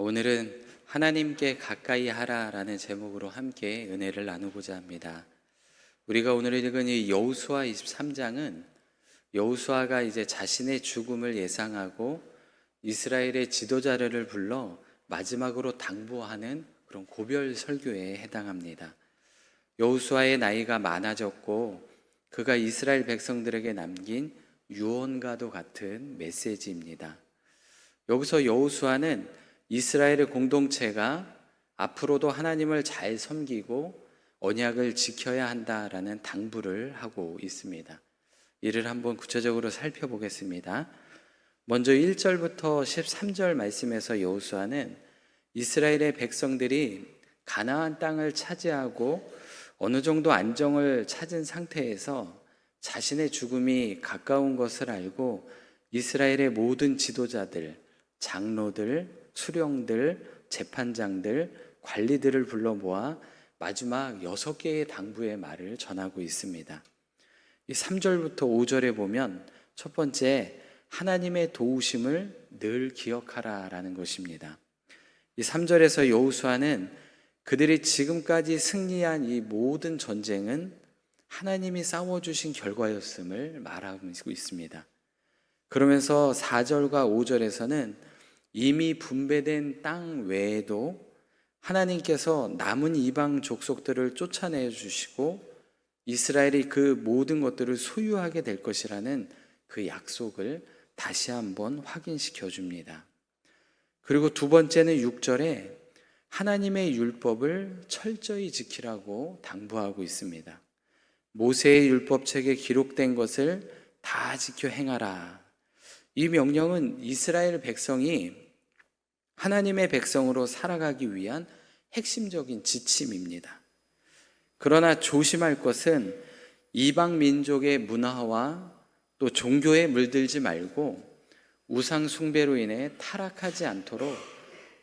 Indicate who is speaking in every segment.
Speaker 1: 오늘은 하나님께 가까이 하라라는 제목으로 함께 은혜를 나누고자 합니다. 우리가 오늘 읽은 이 여호수아 23장은 여호수아가 이제 자신의 죽음을 예상하고 이스라엘의 지도자를 불러 마지막으로 당부하는 그런 고별 설교에 해당합니다. 여호수아의 나이가 많아졌고 그가 이스라엘 백성들에게 남긴 유언과도 같은 메시지입니다. 여기서 여호수아는 이스라엘의 공동체가 앞으로도 하나님을 잘 섬기고 언약을 지켜야 한다라는 당부를 하고 있습니다. 이를 한번 구체적으로 살펴보겠습니다. 먼저 1절부터 13절 말씀에서 여호수아는 이스라엘의 백성들이 가나안 땅을 차지하고 어느 정도 안정을 찾은 상태에서 자신의 죽음이 가까운 것을 알고 이스라엘의 모든 지도자들, 장로들, 수령들, 재판장들, 관리들을 불러 모아 마지막 여섯 개의 당부의 말을 전하고 있습니다. 이 3절부터 5절에 보면 첫 번째 하나님의 도우심을 늘 기억하라라는 것입니다. 이 3절에서 여호수아는 그들이 지금까지 승리한 이 모든 전쟁은 하나님이 싸워 주신 결과였음을 말하고 있습니다. 그러면서 4절과 5절에서는 이미 분배된 땅 외에도 하나님께서 남은 이방 족속들을 쫓아내 주시고 이스라엘이 그 모든 것들을 소유하게 될 것이라는 그 약속을 다시 한번 확인시켜 줍니다. 그리고 두 번째는 6절에 하나님의 율법을 철저히 지키라고 당부하고 있습니다. 모세의 율법책에 기록된 것을 다 지켜 행하라. 이 명령은 이스라엘 백성이 하나님의 백성으로 살아가기 위한 핵심적인 지침입니다. 그러나 조심할 것은 이방 민족의 문화와 또 종교에 물들지 말고 우상 숭배로 인해 타락하지 않도록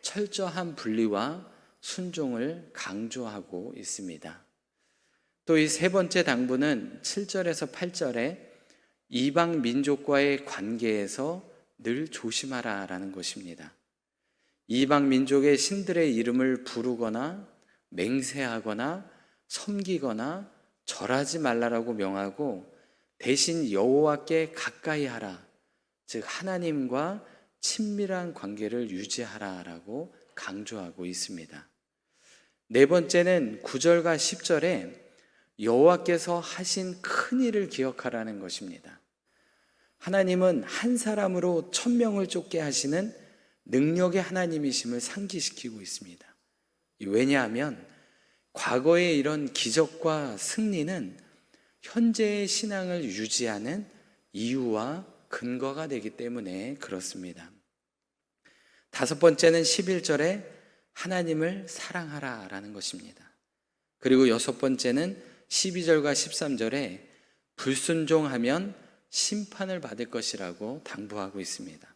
Speaker 1: 철저한 분리와 순종을 강조하고 있습니다. 또 이 세 번째 당부는 7절에서 8절에 이방 민족과의 관계에서 늘 조심하라 라는 것입니다. 이방 민족의 신들의 이름을 부르거나 맹세하거나 섬기거나 절하지 말라라고 명하고 대신 여호와께 가까이 하라. 즉 하나님과 친밀한 관계를 유지하라라고 강조하고 있습니다. 네 번째는 9절과 10절에 여호와께서 하신 큰 일을 기억하라는 것입니다. 하나님은 한 사람으로 천명을 쫓게 하시는 능력의 하나님이심을 상기시키고 있습니다. 왜냐하면 과거의 이런 기적과 승리는 현재의 신앙을 유지하는 이유와 근거가 되기 때문에 그렇습니다. 다섯 번째는 11절에 하나님을 사랑하라 라는 것입니다. 그리고 여섯 번째는 12절과 13절에 불순종하면 심판을 받을 것이라고 당부하고 있습니다.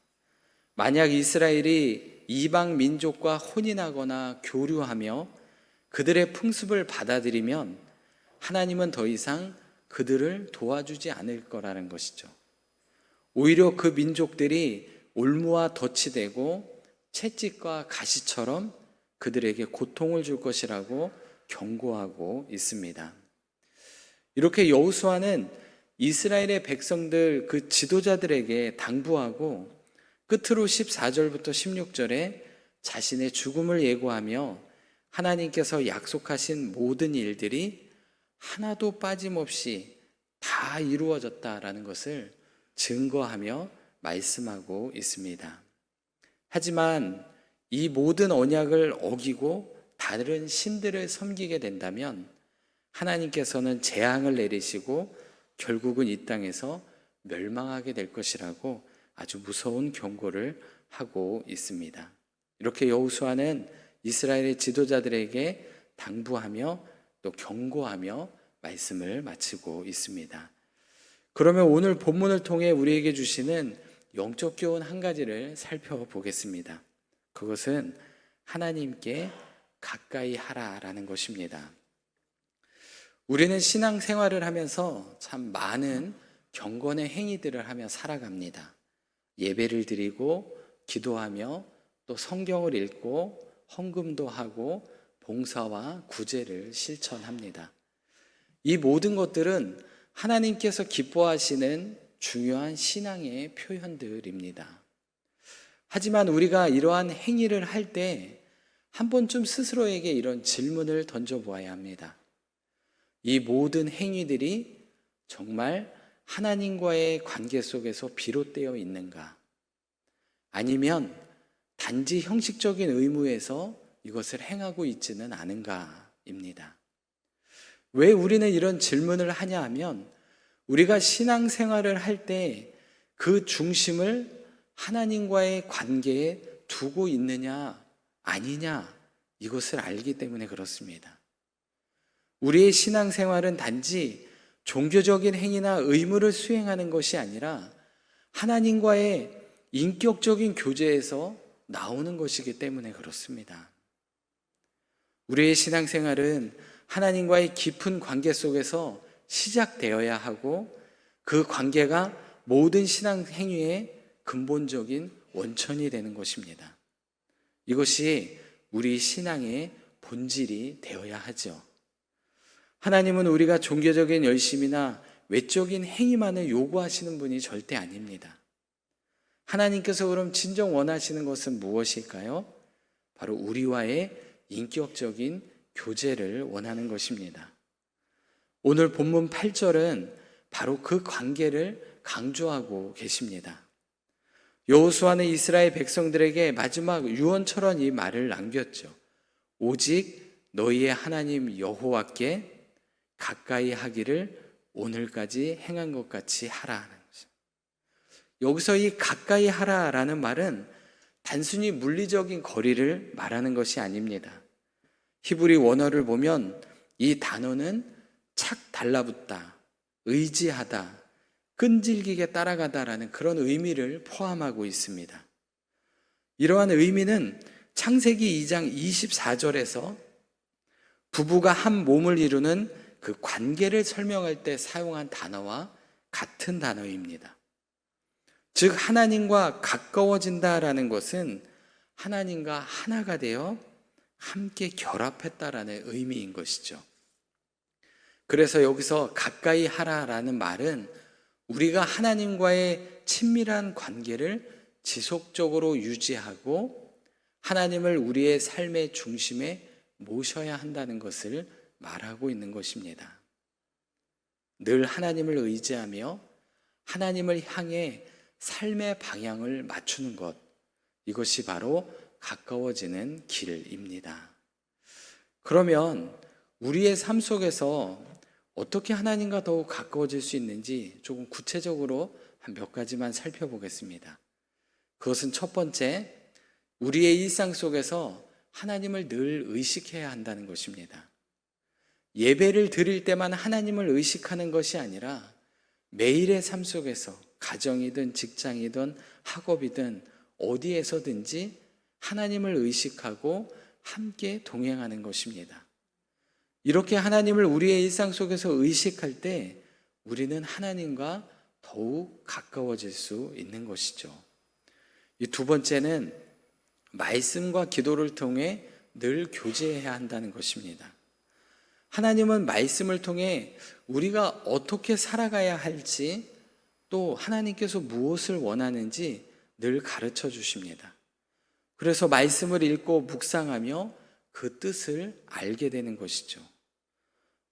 Speaker 1: 만약 이스라엘이 이방 민족과 혼인하거나 교류하며 그들의 풍습을 받아들이면 하나님은 더 이상 그들을 도와주지 않을 거라는 것이죠. 오히려 그 민족들이 올무와 덫이 되고 채찍과 가시처럼 그들에게 고통을 줄 것이라고 경고하고 있습니다. 이렇게 여호수아는 이스라엘의 백성들 그 지도자들에게 당부하고 끝으로 14절부터 16절에 자신의 죽음을 예고하며 하나님께서 약속하신 모든 일들이 하나도 빠짐없이 다 이루어졌다라는 것을 증거하며 말씀하고 있습니다. 하지만 이 모든 언약을 어기고 다른 신들을 섬기게 된다면 하나님께서는 재앙을 내리시고 결국은 이 땅에서 멸망하게 될 것이라고 아주 무서운 경고를 하고 있습니다. 이렇게 여호수아는 이스라엘의 지도자들에게 당부하며 또 경고하며 말씀을 마치고 있습니다. 그러면 오늘 본문을 통해 우리에게 주시는 영적 교훈 한 가지를 살펴보겠습니다. 그것은 하나님께 가까이 하라라는 것입니다. 우리는 신앙 생활을 하면서 참 많은 경건의 행위들을 하며 살아갑니다. 예배를 드리고 기도하며 또 성경을 읽고 헌금도 하고 봉사와 구제를 실천합니다. 이 모든 것들은 하나님께서 기뻐하시는 중요한 신앙의 표현들입니다. 하지만 우리가 이러한 행위를 할 때 한 번쯤 스스로에게 이런 질문을 던져보아야 합니다. 이 모든 행위들이 정말 하나님과의 관계 속에서 비롯되어 있는가? 아니면 단지 형식적인 의무에서 이것을 행하고 있지는 않은가입니다. 왜 우리는 이런 질문을 하냐 하면 우리가 신앙생활을 할 때 그 중심을 하나님과의 관계에 두고 있느냐 아니냐 이것을 알기 때문에 그렇습니다. 우리의 신앙생활은 단지 종교적인 행위나 의무를 수행하는 것이 아니라 하나님과의 인격적인 교제에서 나오는 것이기 때문에 그렇습니다. 우리의 신앙생활은 하나님과의 깊은 관계 속에서 시작되어야 하고 그 관계가 모든 신앙 행위의 근본적인 원천이 되는 것입니다. 이것이 우리 신앙의 본질이 되어야 하죠. 하나님은 우리가 종교적인 열심이나 외적인 행위만을 요구하시는 분이 절대 아닙니다. 하나님께서 그럼 진정 원하시는 것은 무엇일까요? 바로 우리와의 인격적인 교제를 원하는 것입니다. 오늘 본문 8절은 바로 그 관계를 강조하고 계십니다. 여호수아는 이스라엘 백성들에게 마지막 유언처럼 이 말을 남겼죠. 오직 너희의 하나님 여호와께 가까이 하기를 오늘까지 행한 것 같이 하라는 거죠. 여기서 이 가까이 하라라는 말은 단순히 물리적인 거리를 말하는 것이 아닙니다. 히브리 원어를 보면 이 단어는 착 달라붙다, 의지하다, 끈질기게 따라가다라는 그런 의미를 포함하고 있습니다. 이러한 의미는 창세기 2장 24절에서 부부가 한 몸을 이루는 그 관계를 설명할 때 사용한 단어와 같은 단어입니다. 즉, 하나님과 가까워진다라는 것은 하나님과 하나가 되어 함께 결합했다라는 의미인 것이죠. 그래서 여기서 가까이 하라라는 말은 우리가 하나님과의 친밀한 관계를 지속적으로 유지하고 하나님을 우리의 삶의 중심에 모셔야 한다는 것을 말하고 있는 것입니다. 늘 하나님을 의지하며 하나님을 향해 삶의 방향을 맞추는 것, 이것이 바로 가까워지는 길입니다. 그러면 우리의 삶 속에서 어떻게 하나님과 더욱 가까워질 수 있는지 조금 구체적으로 한 몇 가지만 살펴보겠습니다. 그것은 첫 번째, 우리의 일상 속에서 하나님을 늘 의식해야 한다는 것입니다. 예배를 드릴 때만 하나님을 의식하는 것이 아니라 매일의 삶 속에서 가정이든 직장이든 학업이든 어디에서든지 하나님을 의식하고 함께 동행하는 것입니다. 이렇게 하나님을 우리의 일상 속에서 의식할 때 우리는 하나님과 더욱 가까워질 수 있는 것이죠. 이 두 번째는 말씀과 기도를 통해 늘 교제해야 한다는 것입니다. 하나님은 말씀을 통해 우리가 어떻게 살아가야 할지 또 하나님께서 무엇을 원하는지 늘 가르쳐 주십니다. 그래서 말씀을 읽고 묵상하며 그 뜻을 알게 되는 것이죠.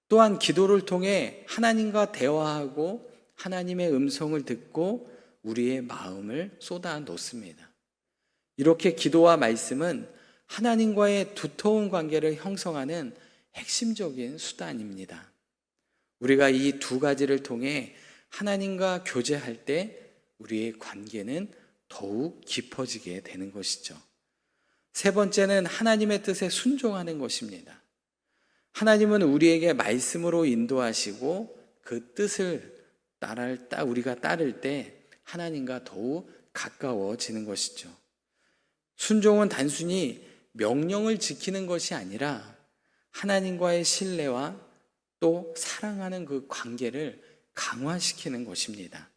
Speaker 1: 또한 기도를 통해 하나님과 대화하고 하나님의 음성을 듣고 우리의 마음을 쏟아 놓습니다. 이렇게 기도와 말씀은 하나님과의 두터운 관계를 형성하는 핵심적인 수단입니다. 우리가 이 두 가지를 통해 하나님과 교제할 때 우리의 관계는 더욱 깊어지게 되는 것이죠. 세 번째는 하나님의 뜻에 순종하는 것입니다. 하나님은 우리에게 말씀으로 인도하시고 그 뜻을 따를 따 우리가 따를 때 하나님과 더욱 가까워지는 것이죠. 순종은 단순히 명령을 지키는 것이 아니라 하나님과의 신뢰와 또 사랑하는 그 관계를 강화시키는 것입니다.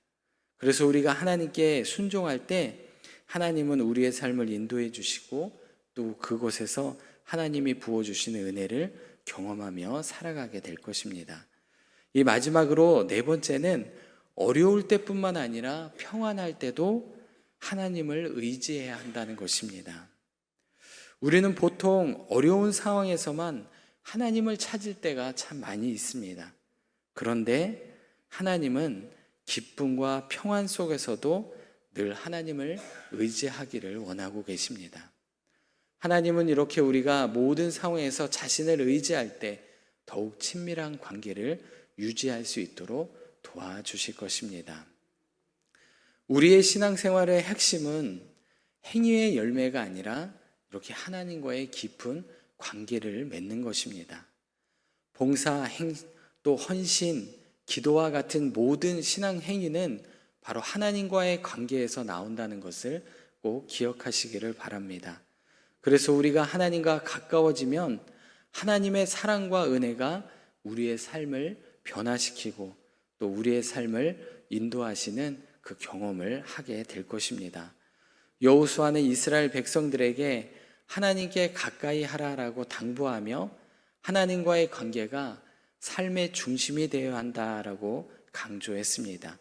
Speaker 1: 그래서 우리가 하나님께 순종할 때 하나님은 우리의 삶을 인도해 주시고 또 그곳에서 하나님이 부어 주시는 은혜를 경험하며 살아가게 될 것입니다. 이 마지막으로 네 번째는 어려울 때뿐만 아니라 평안할 때도 하나님을 의지해야 한다는 것입니다. 우리는 보통 어려운 상황에서만 하나님을 찾을 때가 참 많이 있습니다. 그런데 하나님은 기쁨과 평안 속에서도 늘 하나님을 의지하기를 원하고 계십니다. 하나님은 이렇게 우리가 모든 상황에서 자신을 의지할 때 더욱 친밀한 관계를 유지할 수 있도록 도와주실 것입니다. 우리의 신앙생활의 핵심은 행위의 열매가 아니라 이렇게 하나님과의 깊은 관계를 맺는 것입니다. 봉사, 행, 또 헌신, 기도와 같은 모든 신앙 행위는 바로 하나님과의 관계에서 나온다는 것을 꼭 기억하시기를 바랍니다. 그래서 우리가 하나님과 가까워지면 하나님의 사랑과 은혜가 우리의 삶을 변화시키고 또 우리의 삶을 인도하시는 그 경험을 하게 될 것입니다. 여호수아는 이스라엘 백성들에게 하나님께 가까이 하라라고 당부하며 하나님과의 관계가 삶의 중심이 되어야 한다라고 강조했습니다.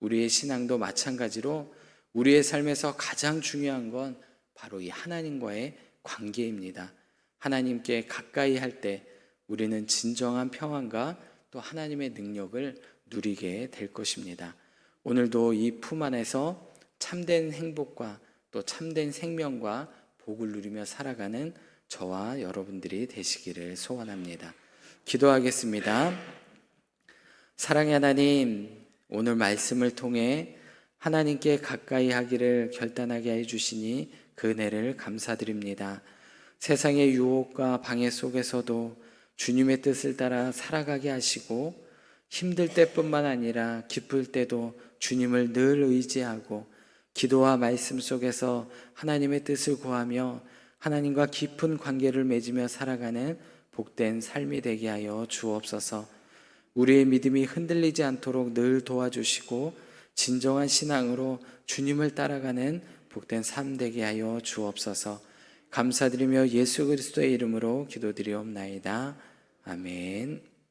Speaker 1: 우리의 신앙도 마찬가지로 우리의 삶에서 가장 중요한 건 바로 이 하나님과의 관계입니다. 하나님께 가까이 할 때 우리는 진정한 평안과 또 하나님의 능력을 누리게 될 것입니다. 오늘도 이 품 안에서 참된 행복과 또 참된 생명과 복을 누리며 살아가는 저와 여러분들이 되시기를 소원합니다. 기도하겠습니다. 사랑의 하나님, 오늘 말씀을 통해 하나님께 가까이 하기를 결단하게 해 주시니 그 은혜를 감사드립니다. 세상의 유혹과 방해 속에서도 주님의 뜻을 따라 살아가게 하시고 힘들 때뿐만 아니라 기쁠 때도 주님을 늘 의지하고 기도와 말씀 속에서 하나님의 뜻을 구하며 하나님과 깊은 관계를 맺으며 살아가는 복된 삶이 되게 하여 주옵소서. 우리의 믿음이 흔들리지 않도록 늘 도와주시고 진정한 신앙으로 주님을 따라가는 복된 삶 되게 하여 주옵소서. 감사드리며 예수 그리스도의 이름으로 기도드리옵나이다. 아멘.